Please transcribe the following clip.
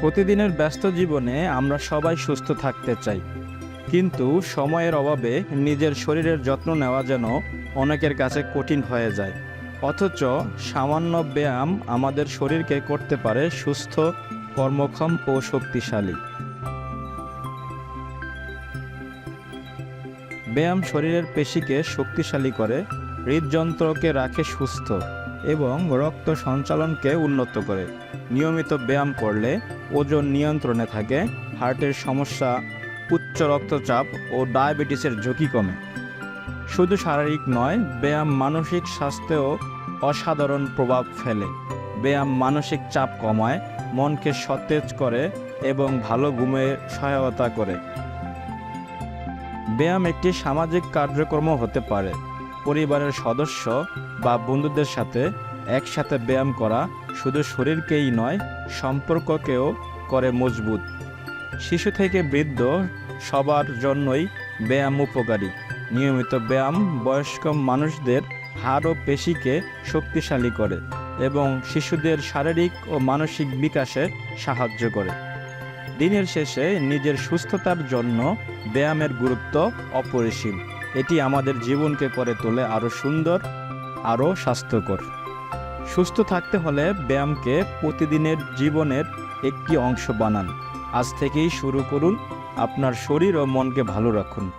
প্রতিদিনের ব্যস্ত জীবনে আমরা সবাই সুস্থ থাকতে চাই। কিন্তু সময়ের অভাবে নিজের শরীরের যত্ন নেওয়া যেন অনেকের কাছে কঠিন হয়ে যায়। অথচ সামান্য ব্যায়াম আমাদের শরীরকে করতে পারে সুস্থ, কর্মক্ষম ও শক্তিশালী। ব্যায়াম শরীরের পেশিকে শক্তিশালী করে, হৃদযন্ত্রকে রাখে সুস্থ। এবং রক্ত সঞ্চালনকে উন্নত করে। নিয়মিত ব্যায়াম করলে ওজন নিয়ন্ত্রণে থাকে, হার্টের সমস্যা, উচ্চ রক্তচাপ ও ডায়াবেটিসের ঝুঁকি কমে। শুধু শারীরিক নয়, ব্যায়াম মানসিক স্বাস্থ্যেও অসাধারণ প্রভাব ফেলে। ব্যায়াম মানসিক চাপ কমায়, মনকে সতেজ করে এবং ভালো ঘুমে সহায়তা করে। ব্যায়াম একটি সামাজিক কার্যক্রম হতে পারে। পরিবারের সদস্য বা বন্ধুদের সাথে একসাথে ব্যায়াম করা শুধু শরীরকেই নয়, সম্পর্ককেও করে মজবুত। শিশু থেকে বৃদ্ধ সবার জন্যই ব্যায়াম উপকারী। নিয়মিত ব্যায়াম বয়স্ক মানুষদের হাড় ও পেশিকে শক্তিশালী করে এবং শিশুদের শারীরিক ও মানসিক বিকাশে সাহায্য করে। দিনের শেষে নিজের সুস্থতার জন্য ব্যায়ামের গুরুত্ব অপরিসীম। এটি আমাদের জীবনকে করে তোলে আরও সুন্দর আরও স্বাস্থ্যকর। সুস্থ থাকতে হলে ব্যায়ামকে প্রতিদিনের জীবনের একটি অংশ বানান। আজ থেকেই শুরু করুন আপনার শরীর ও মনকে ভালো রাখুন।